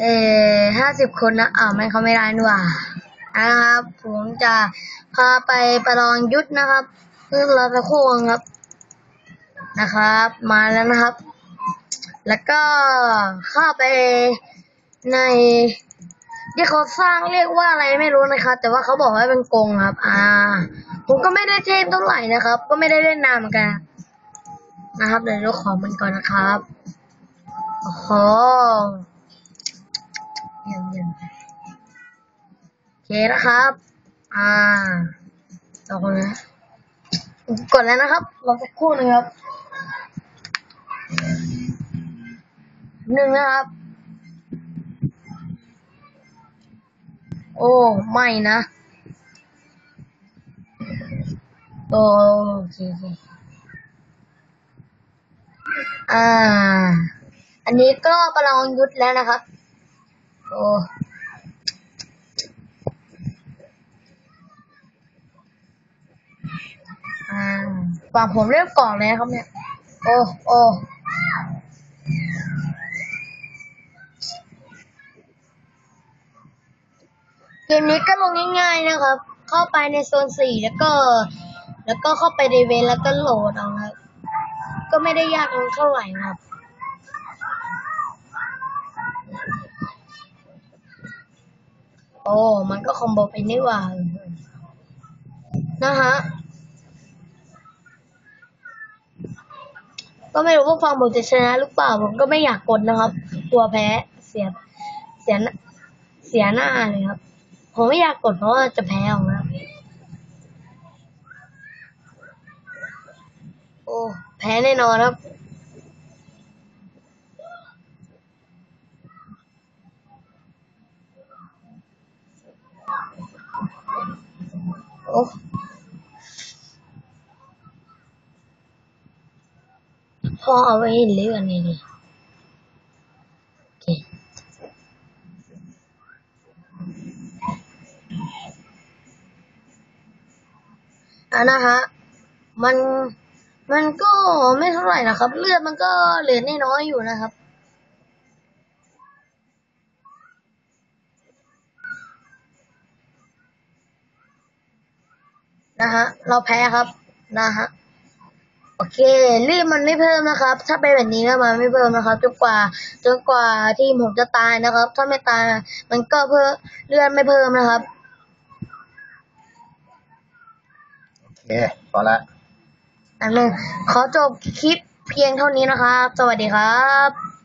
เออห้าสิบคนนะอ้าวไม่เขาไม่ได้นี่ว่านะครับผมจะพาไปประลองยุทธนะครับเพื่อเราจะคู่กันครับ นะครับ มาแล้วนะครับ แล้วก็เข้าไปในที่เขาสร้างเรียกว่าอะไรไม่รู้นะครับ แต่ว่าเขาบอกว่าเป็นกงครับ อ่า ผมก็ไม่ได้เทพเท่าไหร่นะครับ ก็ไม่ได้เล่นนานเหมือนกันนะครับเดี๋ยวดูของมันก่อนนะครับ โอ้โหเยี่ยมเยี่ยมโอเคนะครับ อ่าต่อคนนะกดแล้วนะครับรอสักครู่หนึงครับหนึ่งนะครับ โอ้ไม่นะโอเคโอเคอ่า อันนี้ก็ประลองยุทธแล้วนะครับ โอ้อ่าฝั่งผมเริ่มก่อนเลยครับเนี่ย โอ้ โอ้เกมนี้ก็ลงง่ายๆนะครับ เข้าไปในโซนสี่แล้วก็ แล้วก็เข้าไปในเวนแล้วก็โหลดเอาครับ ก็ไม่ได้ยากเท่าไหร่ครับ โอ้ มันก็คอมโบไปนี่ว่า นะฮะ ก็ไม่รู้ว่าฟังผมจะชนะหรือเปล่า ผมก็ไม่อยากกดนะครับกลัวแพ้เสีย เสียเสียหน้าเลยครับ ผมไม่อยากกดเพราะว่าจะแพ้ออกนะโอ้ แพ้แน่นอนครับ โอ้พ่อเอาไว้เลื่อนนี่ดิอเคอะนะฮะ มัน มันก็ไม่เท่าไหร่นะครับ เลือดมันก็เหลือน้อยอยู่นะครับ นะฮะ เราแพ้ครับ นะฮะ โอเค รีบมันไม่เพิ่มนะครับ ถ้าเป็นแบบนี้ก็มันไม่เพิ่มนะครับ จนกว่า จนกว่าทีมผมจะตายนะครับ ถ้าไม่ตาย มันก็เพิ่มเลื่อนไม่เพิ่มนะครับ โอเค พอละอันนึงขอจบคลิปเพียงเท่านี้นะครับ สวัสดีครับ